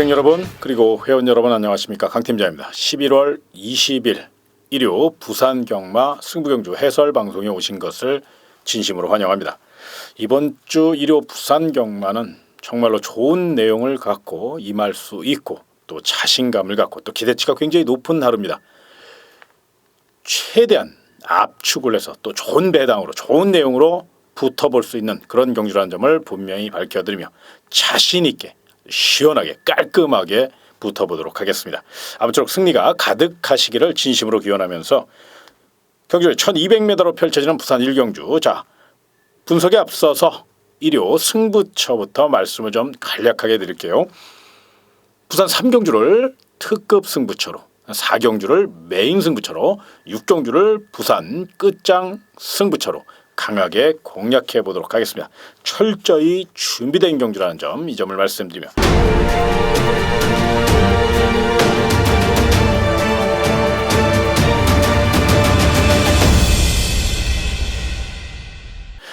고객 여러분 그리고 회원 여러분 안녕하십니까 강 팀장입니다. 11월 20일 일요 부산 경마 승부경주 해설 방송에 오신 것을 진심으로 환영합니다. 이번 주 일요 부산 경마는 정말로 좋은 내용을 갖고 임할 수 있고 또 자신감을 갖고 또 기대치가 굉장히 높은 하루입니다. 최대한 압축을 해서 또 좋은 배당으로 좋은 내용으로 붙어볼 수 있는 그런 경주라는 점을 분명히 밝혀드리며 자신 있게 시원하게 깔끔하게 붙어보도록 하겠습니다. 아무쪼록 승리가 가득하시기를 진심으로 기원하면서 경주의 1200m로 펼쳐지는 부산 1경주 자 분석에 앞서서 일요 승부처부터 말씀을 좀 간략하게 드릴게요. 부산 3경주를 특급 승부처로 4경주를 메인 승부처로 6경주를 부산 끝장 승부처로 강하게 공략해 보도록 하겠습니다. 철저히 준비된 경주라는 점 이 점을 말씀드리며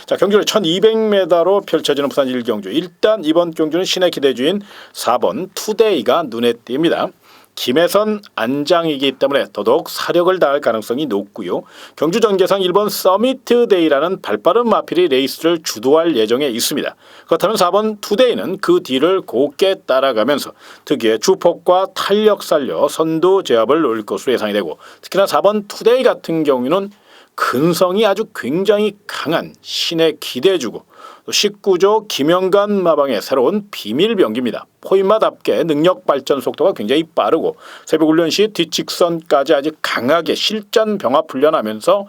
자 경주를 1200m로 펼쳐지는 부산 1경주 일단 이번 경주는 신의 기대주인 4번 투데이가 눈에 띕니다. 김혜선 안장이기 때문에 더더욱 사력을 다할 가능성이 높고요. 경주 전개상 1번 서미트 데이라는 발빠른 마필이 레이스를 주도할 예정에 있습니다. 그렇다면 4번 투데이는 그 뒤를 곱게 따라가면서 특유의 주폭과 탄력 살려 선두 제압을 노릴 것으로 예상이 되고 특히나 4번 투데이 같은 경우는 근성이 아주 굉장히 강한 신에 기대주고 또 19조 김영관 마방의 새로운 비밀 병기입니다. 포인마답게 능력 발전 속도가 굉장히 빠르고 새벽 훈련 시 뒷직선까지 아주 강하게 실전 병합 훈련하면서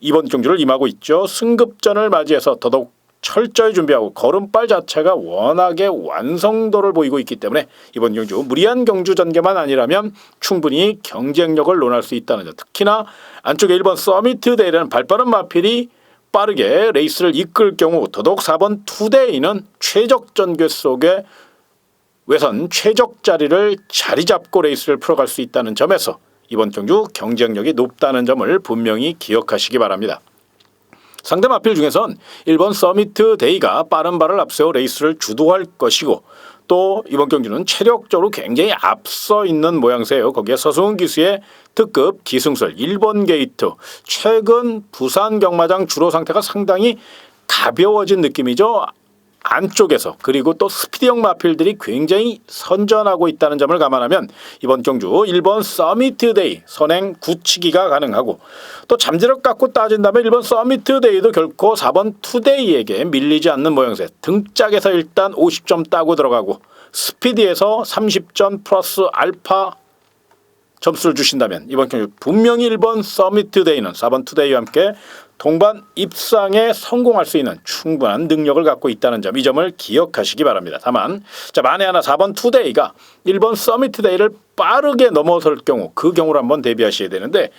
이번 경주를 임하고 있죠. 승급전을 맞이해서 더더욱 철저히 준비하고 걸음발 자체가 워낙에 완성도를 보이고 있기 때문에 이번 경주 무리한 경주 전개만 아니라면 충분히 경쟁력을 논할 수 있다는 점. 특히나 안쪽에 1번 서미트 대회라는 발빠른 마필이 빠르게 레이스를 이끌 경우 더더욱 4번 투데이는 최적 전개 속에 외선 최적 자리를 자리 잡고 레이스를 풀어갈 수 있다는 점에서 이번 경주 경쟁력이 높다는 점을 분명히 기억하시기 바랍니다. 상대 마필 중에선 1번 서미트 데이가 빠른 발을 앞세워 레이스를 주도할 것이고 또 이번 경주는 체력적으로 굉장히 앞서 있는 모양새예요. 거기에 서승훈 기수의 특급 기승술 1번 게이트 최근 부산 경마장 주로 상태가 상당히 가벼워진 느낌이죠. 안쪽에서 그리고 또 스피드형 마필들이 굉장히 선전하고 있다는 점을 감안하면 이번 경주 1번 서미트 데이 선행 굳히기가 가능하고 또 잠재력 갖고 따진다면 1번 서미트 데이도 결코 4번 투데이에게 밀리지 않는 모양새. 등짝에서 일단 50점 따고 들어가고 스피드에서 30점 플러스 알파 점수를 주신다면 이번 경주 분명히 1번 서미트 데이는 4번 투데이와 함께 동반 입상에 성공할 수 있는 충분한 능력을 갖고 있다는 점 이 점을 기억하시기 바랍니다. 다만 자 만에 하나 4번 투데이가 1번 서미트 데이를 빠르게 넘어설 경우 그 경우를 한번 대비하셔야 되는데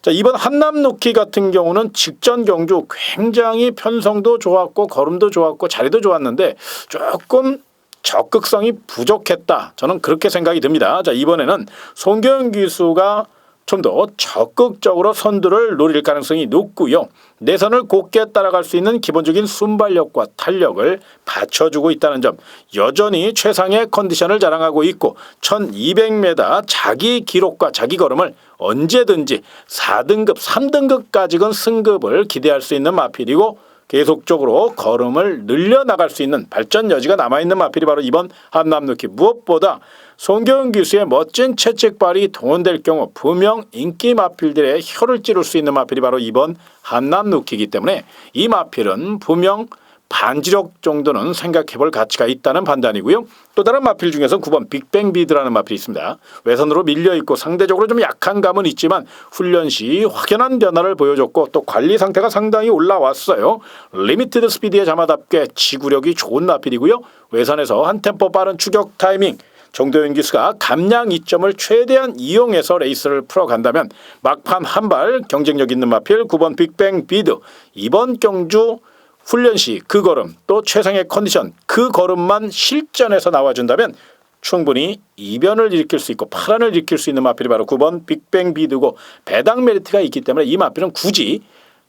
자 이번 한남 놓기 같은 경우는 직전 경주 굉장히 편성도 좋았고 걸음도 좋았고 자리도 좋았는데 조금 적극성이 부족했다. 저는 그렇게 생각이 듭니다. 자, 이번에는 송경 기수가 좀 더 적극적으로 선두를 노릴 가능성이 높고요. 내선을 곱게 따라갈 수 있는 기본적인 순발력과 탄력을 받쳐주고 있다는 점. 여전히 최상의 컨디션을 자랑하고 있고 1200m 자기 기록과 자기 걸음을 언제든지 4등급, 3등급까지건 승급을 기대할 수 있는 마필이고 계속적으로 걸음을 늘려나갈 수 있는 발전 여지가 남아있는 마필이 바로 이번 한남루키. 무엇보다 송경훈 기수의 멋진 채찍발이 동원될 경우 분명 인기 마필들의 혀를 찌를 수 있는 마필이 바로 이번 한남루키이기 때문에 이 마필은 분명 반지력 정도는 생각해 볼 가치가 있다는 판단이고요. 또 다른 마필 중에서 9번 빅뱅 비드라는 마필이 있습니다. 외선으로 밀려 있고 상대적으로 좀 약한 감은 있지만 훈련 시 확연한 변화를 보여줬고 또 관리 상태가 상당히 올라왔어요. 리미티드 스피드의 자마답게 지구력이 좋은 마필이고요. 외선에서 한 템포 빠른 추격 타이밍 정도현 기수가 감량 이점을 최대한 이용해서 레이스를 풀어간다면 막판 한 발 경쟁력 있는 마필 9번 빅뱅 비드 이번 경주 훈련 시 그 걸음 또 최상의 컨디션 그 걸음만 실전에서 나와준다면 충분히 이변을 일으킬 수 있고 파란을 일으킬 수 있는 마필이 바로 9번 빅뱅 비드고 배당 메리트가 있기 때문에 이 마필은 굳이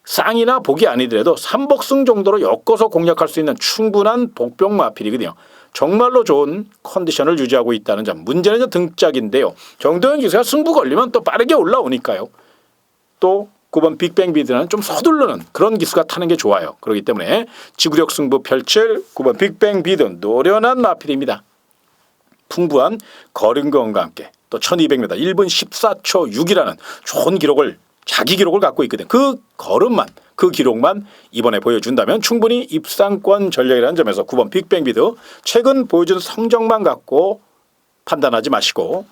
쌍이나 복이 아니더라도 삼복승 정도로 엮어서 공략할 수 있는 충분한 복병 마필이거든요. 정말로 좋은 컨디션을 유지하고 있다는 점. 문제는 등짝인데요. 정도현 기수가 승부 걸리면 또 빠르게 올라오니까요. 또 9번 빅뱅 비드는 좀 서두르는 그런 기수가 타는 게 좋아요. 그렇기 때문에 지구력 승부 펼칠 9번 빅뱅 비드 노련한 마필입니다. 풍부한 거린감과 함께 또 1200m 1분 14초 6이라는 좋은 기록을 자기 기록을 갖고 있거든. 그 걸음만 그 기록만 이번에 보여준다면 충분히 입상권 전략이라는 점에서 9번 빅뱅 비드 최근 보여준 성적만 갖고 판단하지 마시고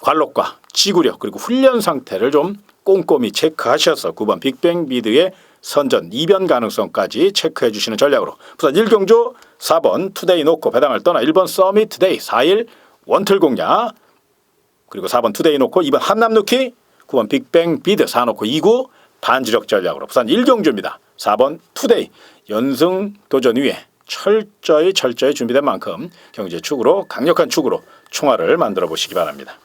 관록과 지구력 그리고 훈련 상태를 좀 꼼꼼히 체크하셔서 9번 빅뱅 비드의 선전 이변 가능성까지 체크해 주시는 전략으로 부산 1경주 4번 투데이 놓고 배당을 떠나 1번 서밋 투데이 4일 원틀 공략 그리고 4번 투데이 놓고 2번 한남 놓기 9번 빅뱅 비드 4 놓고 2구 반지력 전략으로 부산 1경주입니다. 4번 투데이 연승 도전 위에 철저히 철저히 준비된 만큼 경제 축으로 강력한 축으로 총알을 만들어 보시기 바랍니다.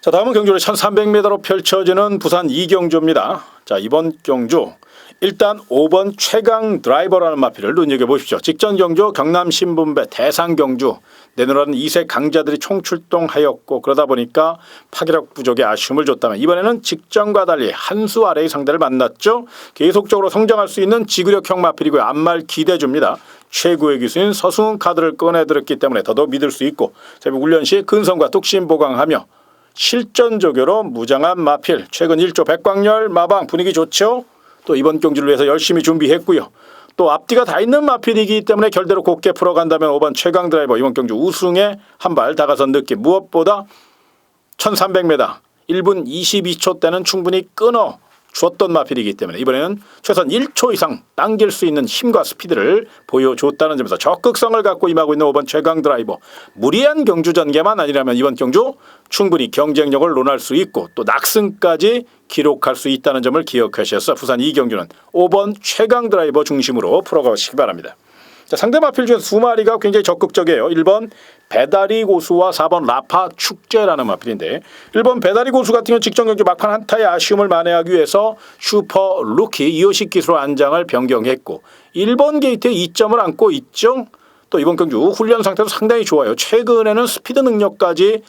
자 다음은 경주를 1300m로 펼쳐지는 부산 이경주입니다. 자 이번 경주 일단 5번 최강 드라이버라는 마피를 눈여겨보십시오. 직전 경주 경남 신분배 대상 경주 내놓으라는 이세 강자들이 총출동하였고 그러다 보니까 파괴력 부족에 아쉬움을 줬다면 이번에는 직전과 달리 한 수 아래의 상대를 만났죠. 계속적으로 성장할 수 있는 지구력형 마필이고요. 앞말 기대줍니다. 최고의 기수인 서승훈 카드를 꺼내들었기 때문에 더더욱 믿을 수 있고 새벽 훈련 시 근성과 뚝심 보강하며 실전 조교로 무장한 마필 최근 1조 백광열 마방 분위기 좋죠. 또 이번 경주를 위해서 열심히 준비했고요. 또 앞뒤가 다 있는 마필이기 때문에 결대로 곱게 풀어간다면 5번 최강 드라이버 이번 경주 우승에 한 발 다가선 느낌 무엇보다 1300m 1분 22초 때는 충분히 끊어 줬던 마필이기 때문에 이번에는 최소한 1초 이상 당길 수 있는 힘과 스피드를 보여줬다는 점에서 적극성을 갖고 임하고 있는 5번 최강 드라이버 무리한 경주 전개만 아니라면 이번 경주 충분히 경쟁력을 논할 수 있고 또 낙승까지 기록할 수 있다는 점을 기억하셔서 부산 이 경주는 5번 최강 드라이버 중심으로 풀어가시기 바랍니다. 자, 상대 마필 중에 두 마리가 굉장히 적극적이에요. 1번 배다리 고수와 4번 라파 축제라는 마필인데 1번 배다리 고수 같은 경우 직전 경기 막판 한타의 아쉬움을 만회하기 위해서 슈퍼 루키 이호식 기수로 안장을 변경했고 1번 게이트에 2점을 안고 있죠. 또 이번 경주 훈련 상태도 상당히 좋아요. 최근에는 스피드 능력까지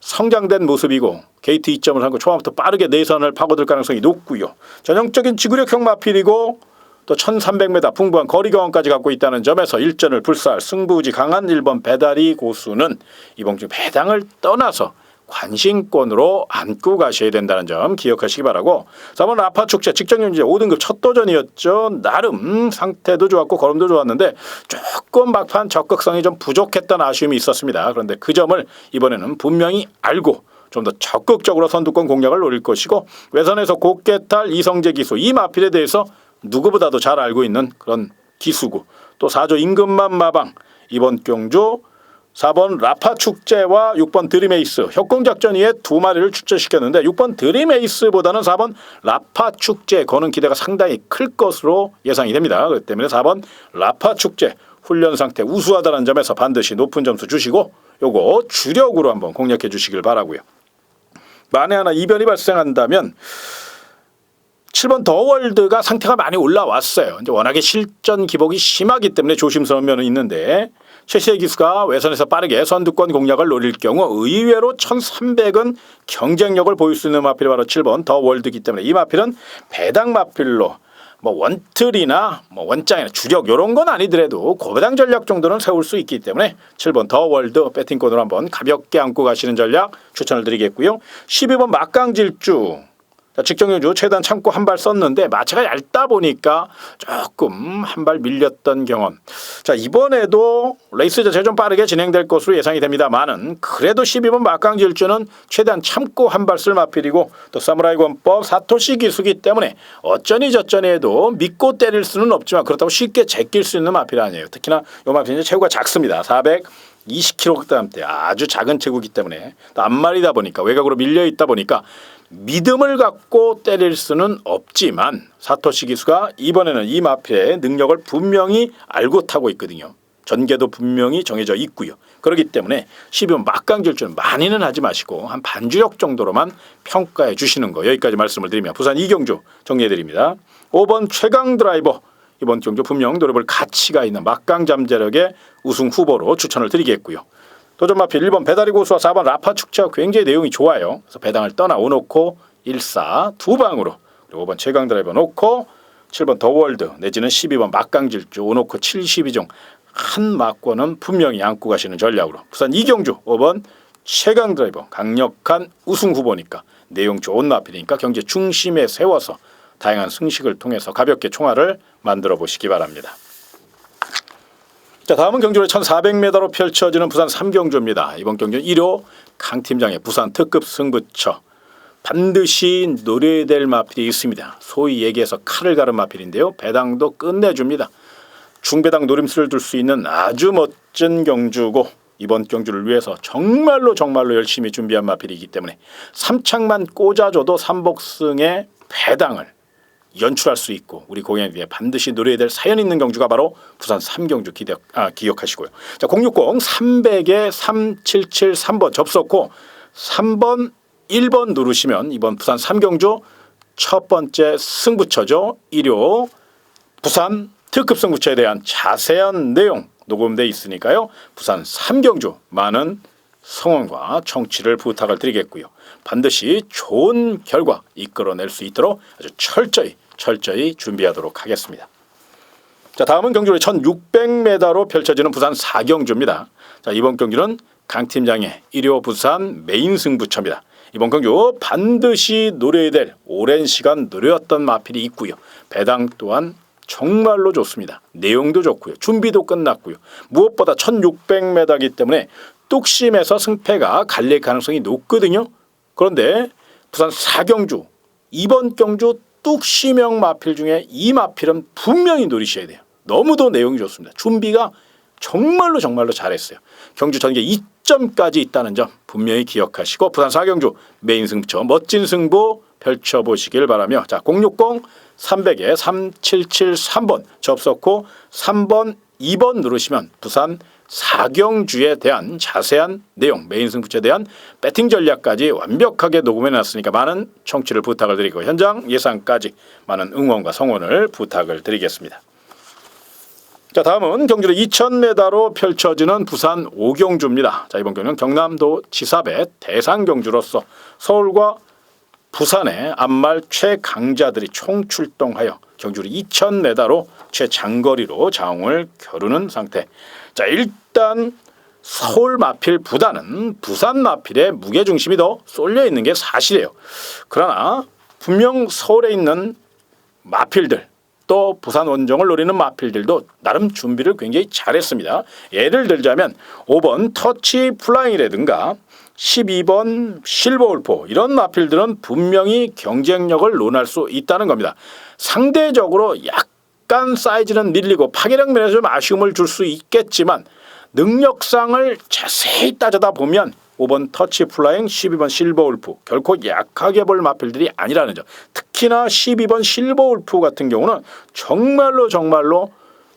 성장된 모습이고 게이트 2점을 한거 초반부터 빠르게 내선을 파고들 가능성이 높고요. 전형적인 지구력형 마필이고 또 1300m 풍부한 거리 경험까지 갖고 있다는 점에서 일전을 불사할 승부지 강한 1번 배다리 고수는 이번 주 배당을 떠나서 관심권으로 안고 가셔야 된다는 점 기억하시기 바라고 4번 아파 축제 직전 경제 5등급 첫 도전이었죠. 나름 상태도 좋았고 걸음도 좋았는데 조금 막판 적극성이 좀 부족했다는 아쉬움이 있었습니다. 그런데 그 점을 이번에는 분명히 알고 좀더 적극적으로 선두권 공략을 노릴 것이고 외선에서 곱게 탈 이성재 기수 이 마필에 대해서 누구보다도 잘 알고 있는 그런 기수고 또 4조 임금만 마방 이번 경주 4번 라파 축제와 6번 드림에이스 협공작전 위에 두 마리를 출제시켰는데 6번 드림에이스보다는 4번 라파 축제 거는 기대가 상당히 클 것으로 예상이 됩니다. 그렇기 때문에 4번 라파 축제 훈련 상태 우수하다는 점에서 반드시 높은 점수 주시고 요거 주력으로 한번 공략해 주시길 바라고요. 만에 하나 이변이 발생한다면 7번 더월드가 상태가 많이 올라왔어요. 이제 워낙에 실전 기복이 심하기 때문에 조심스러운 면은 있는데 최시의 기수가 외선에서 빠르게 선두권 공략을 노릴 경우 의외로 1300은 경쟁력을 보일 수 있는 마필이 바로 7번 더월드이기 때문에 이 마필은 배당 마필로 뭐 원틀이나 뭐 원장이나 주력 이런 건 아니더라도 고배당 전략 정도는 세울 수 있기 때문에 7번 더 월드 배팅권으로 한번 가볍게 안고 가시는 전략 추천을 드리겠고요. 12번 막강질주 자, 직전 경주 최단 참고 한 발 썼는데 마차가 얇다 보니까 조금 한 발 밀렸던 경험. 자 이번에도 레이스 자체 좀 빠르게 진행될 것으로 예상이 됩니다만은 그래도 12번 막강 질주는 최대한 참고 한 발 쓸 마필이고 또 사무라이 권법 사토시 기수기 때문에 어쩌니 저쩌니 해도 믿고 때릴 수는 없지만 그렇다고 쉽게 제낄 수 있는 마필 아니에요. 특히나 요 마필은 체구가 작습니다. 400 20kg대 아주 작은 체구기 때문에 또 앞말이다 보니까 외곽으로 밀려 있다 보니까 믿음을 갖고 때릴 수는 없지만 사토시 기수가 이번에는 이 마피의 능력을 분명히 알고 타고 있거든요. 전개도 분명히 정해져 있고요. 그렇기 때문에 12번 막강질주는 많이는 하지 마시고 한 반주력 정도로만 평가해 주시는 거 여기까지 말씀을 드리며 부산 이경주 정리해 드립니다. 5번 최강 드라이버 이번 경주 분명 노려볼 가치가 있는 막강 잠재력의 우승 후보로 추천을 드리겠고요. 도전 마필 1번 배다리 고수와 4번 라파 축제와 굉장히 내용이 좋아요. 그래서 배당을 떠나 오놓고 1사 두 방으로 그리고 5번 최강 드라이버 놓고 7번 더월드 내지는 12번 막강질주 오놓고 72종 한 막권은 분명히 안고 가시는 전략으로 부산 이경주 5번 최강 드라이버 강력한 우승 후보니까 내용 좋은 마필이니까 경제 중심에 세워서 다양한 승식을 통해서 가볍게 총알을 만들어 보시기 바랍니다. 자 다음은 경주의 1,400m로 펼쳐지는 부산 3경주입니다. 이번 경주는 1호 강 팀장의 부산 특급 승부처 반드시 노려야 될 마필이 있습니다. 소위 얘기해서 칼을 가른 마필인데요. 배당도 끝내줍니다. 중배당 노림수를 둘 수 있는 아주 멋진 경주고 이번 경주를 위해서 정말로 정말로 열심히 준비한 마필이기 때문에 삼창만 꽂아줘도 삼복승의 배당을 연출할 수 있고 우리 공연에 반드시 노려야 될 사연 있는 경주가 바로 부산 삼경주 기억, 아, 기억하시고요. 자 060 300에 3773번 접속고 3번 1번 누르시면 이번 부산 삼경주 첫 번째 승부처죠. 1호 부산 특급 승부처에 대한 자세한 내용 녹음돼 있으니까요. 부산 삼경주 많은 성원과 청취를 부탁을 드리겠고요. 반드시 좋은 결과 이끌어낼 수 있도록 아주 철저히 철저히 준비하도록 하겠습니다. 자 다음은 경주의 1600m로 펼쳐지는 부산 4경주입니다. 자 이번 경주는 강 팀장의 1호 부산 메인 승부처입니다. 이번 경주 반드시 노려야 될 오랜 시간 노렸던 마필이 있고요. 배당 또한 정말로 좋습니다. 내용도 좋고요. 준비도 끝났고요. 무엇보다 1600m이기 때문에 뚝심에서 승패가 갈릴 가능성이 높거든요. 그런데 부산 사경주 이번 경주 뚝심형 마필 중에 이 마필은 분명히 노리셔야 돼요. 너무도 내용이 좋습니다. 준비가 정말로 정말로 잘했어요. 경주 전개 2점까지 있다는 점 분명히 기억하시고 부산 사경주 메인 승부처 멋진 승부 펼쳐보시길 바라며 자 060 300에 3773번 접속 후 3번 2번 누르시면 부산 사경주에 대한 자세한 내용 메인 승부처에 대한 배팅 전략까지 완벽하게 녹음해 놨으니까 많은 청취를 부탁을 드리고 현장 예상까지 많은 응원과 성원을 부탁을 드리겠습니다. 자 다음은 경주로 2,000m로 펼쳐지는 부산 오경주입니다. 자 이번 경주는 경남도 지사배 대상 경주로서 서울과 부산의 앞말 최강자들이 총출동하여 경주를 2,000m로 최장거리로 자웅을 겨루는 상태. 자 일단 서울 마필보다는 부산 마필의 무게 중심이 더 쏠려 있는 게 사실이에요. 그러나 분명 서울에 있는 마필들 또 부산 원정을 노리는 마필들도 나름 준비를 굉장히 잘했습니다. 예를 들자면 5번 터치 플라잉이라든가 12번 실버울포 이런 마필들은 분명히 경쟁력을 논할 수 있다는 겁니다. 상대적으로 약 간 사이즈는 밀리고 파괴력 면에서 좀 아쉬움을 줄 수 있겠지만 능력상을 자세히 따져다 보면 5번 터치 플라잉, 12번 실버 울프 결코 약하게 볼 마필들이 아니라는 점. 특히나 12번 실버 울프 같은 경우는 정말로 정말로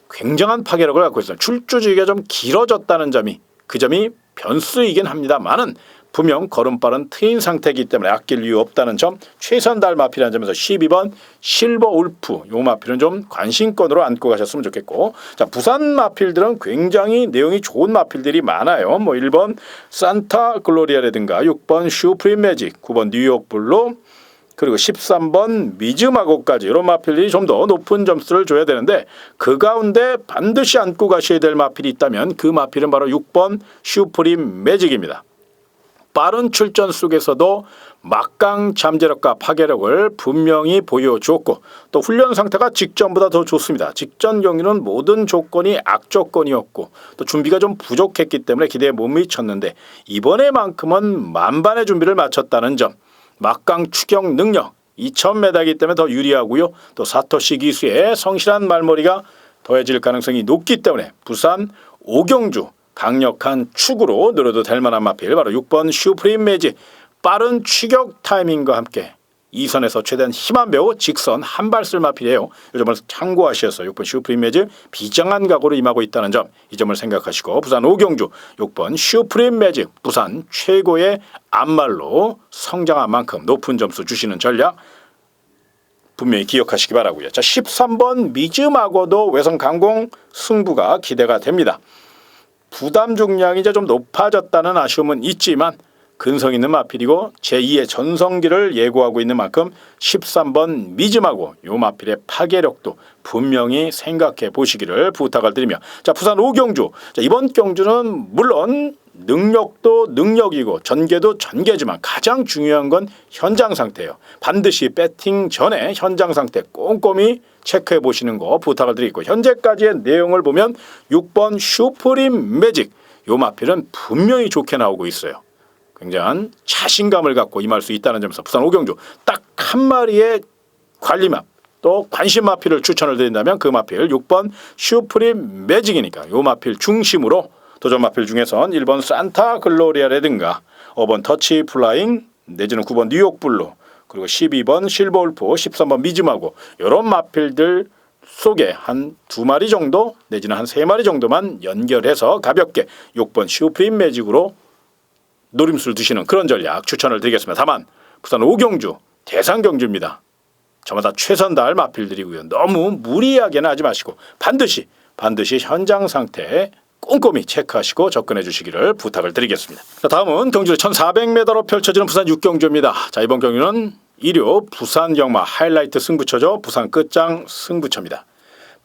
굉장한 파괴력을 갖고 있어요. 출주주기가 좀 길어졌다는 점이 그 점이 변수이긴 합니다만은 분명 걸음빠른 트인 상태이기 때문에 아낄 이유 없다는 점 최선 달 마필이라는 점에서 12번 실버 울프 요 마필은 좀 관심권으로 안고 가셨으면 좋겠고 자 부산 마필들은 굉장히 내용이 좋은 마필들이 많아요 뭐 1번 산타 글로리아라든가 6번 슈프림 매직 9번 뉴욕 블루 그리고 13번 미즈마고까지 이런 마필이 좀 더 높은 점수를 줘야 되는데 그 가운데 반드시 안고 가셔야 될 마필이 있다면 그 마필은 바로 6번 슈프림 매직입니다. 빠른 출전 속에서도 막강 잠재력과 파괴력을 분명히 보여주었고 또 훈련 상태가 직전보다 더 좋습니다. 직전 경기는 모든 조건이 악조건이었고 또 준비가 좀 부족했기 때문에 기대에 못 미쳤는데 이번에만큼은 만반의 준비를 마쳤다는 점 막강 추격 능력 2000m이기 때문에 더 유리하고요. 또 사토시 기수의 성실한 말머리가 더해질 가능성이 높기 때문에 부산 오경주 강력한 축으로 노려도 될 만한 마필 바로 6번 슈프림 매지 빠른 추격 타이밍과 함께 이선에서 최대한 힘한 배우 직선 한 발 쓸 마필이에요. 이 점을 참고하셔서 6번 슈프림 매직 비장한 각오로 임하고 있다는 점 이 점을 생각하시고 부산 오경주 6번 슈프림 매직 부산 최고의 안말로 성장한 만큼 높은 점수 주시는 전략 분명히 기억하시기 바라고요. 자 13번 미즈마고도 외성 강공 승부가 기대가 됩니다. 부담 중량이 이제 좀 높아졌다는 아쉬움은 있지만 근성 있는 마필이고 제2의 전성기를 예고하고 있는 만큼 13번 미즈마고 요 마필의 파괴력도 분명히 생각해 보시기를 부탁을 드리며 자 부산 오경주 자, 이번 경주는 물론 능력도 능력이고 전개도 전개지만 가장 중요한 건 현장 상태예요. 반드시 배팅 전에 현장 상태 꼼꼼히 체크해 보시는 거 부탁을 드리고 현재까지의 내용을 보면 6번 슈프림 매직 요 마필은 분명히 좋게 나오고 있어요. 굉장한 자신감을 갖고 임할 수 있다는 점에서 부산 오경주 딱 한 마리의 관리맛 또 관심 마필을 추천을 드린다면 그 마필 6번 슈프림 매직이니까 요 마필 중심으로 도전 마필 중에선 1번 산타 글로리아라든가 5번 터치 플라잉 내지는 9번 뉴욕 블루 그리고 12번 실버 울프 13번 미즈마고 이런 마필들 속에 한 두 마리 정도 내지는 한 세 마리 정도만 연결해서 가볍게 6번 슈프림 매직으로 노림수를 두시는 그런 전략 추천을 드리겠습니다. 다만 부산 오경주 대상 경주입니다. 저마다 최선 다할 마필들이고요. 너무 무리하게는 하지 마시고 반드시 반드시 현장 상태 꼼꼼히 체크하시고 접근해 주시기를 부탁을 드리겠습니다. 자, 다음은 경주의 1,400m로 펼쳐지는 부산 육경주입니다. 자, 이번 경주는 일요 부산 경마 하이라이트 승부처죠. 부산 끝장 승부처입니다.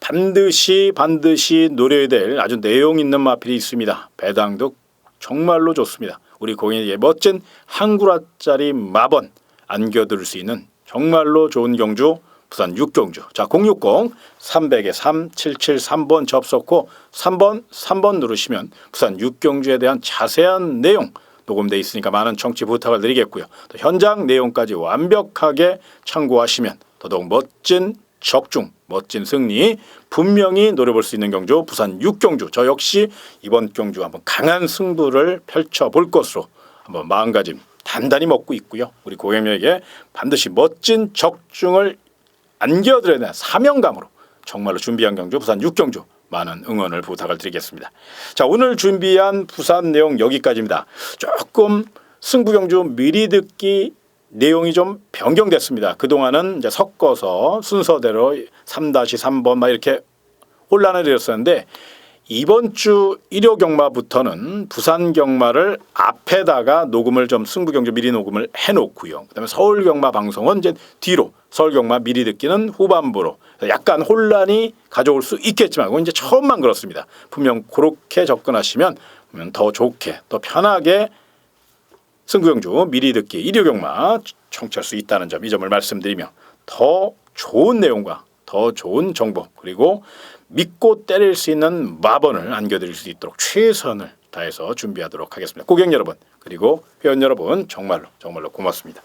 반드시 반드시 노려야 될 아주 내용 있는 마필이 있습니다. 배당도 정말로 좋습니다. 우리 고객에게 멋진 한 구라짜리 마번 안겨드릴 수 있는 정말로 좋은 경주 부산 6경주 자 060 300에 3773번 접속 후 3번 3번 누르시면 부산 6경주에 대한 자세한 내용 녹음돼 있으니까 많은 청취 부탁을 드리겠고요. 또 현장 내용까지 완벽하게 참고하시면 더더욱 멋진 적중, 멋진 승리 분명히 노려볼 수 있는 경주 부산 6경주 저 역시 이번 경주 한번 강한 승부를 펼쳐볼 것으로 한번 마음가짐 단단히 먹고 있고요. 우리 고객님에게 반드시 멋진 적중을 안겨드려야 되는 사명감으로 정말로 준비한 경주 부산 6경주 많은 응원을 부탁을 드리겠습니다. 자 오늘 준비한 부산 내용 여기까지입니다. 조금 승부 경주 미리 듣기 내용이 좀 변경됐습니다. 그동안은 이제 섞어서 순서대로 3-3번 막 이렇게 혼란을 일었었는데 이번 주 일요 경마부터는 부산 경마를 앞에다가 녹음을 좀 승부 경주 미리 녹음을 해놓고요. 그다음에 서울 경마 방송은 이제 뒤로 경마 미리 듣기는 후반부로 약간 혼란이 가져올 수 있겠지만 그건 이제 처음만 그렇습니다. 분명 그렇게 접근하시면 더 좋게 더 편하게 승구경주 미리 듣기 일요 경마 청취할 수 있다는 점 이 점을 말씀드리며 더 좋은 내용과 더 좋은 정보 그리고 믿고 때릴 수 있는 마번을 안겨드릴 수 있도록 최선을 다해서 준비하도록 하겠습니다. 고객 여러분 그리고 회원 여러분 정말로 정말로 고맙습니다.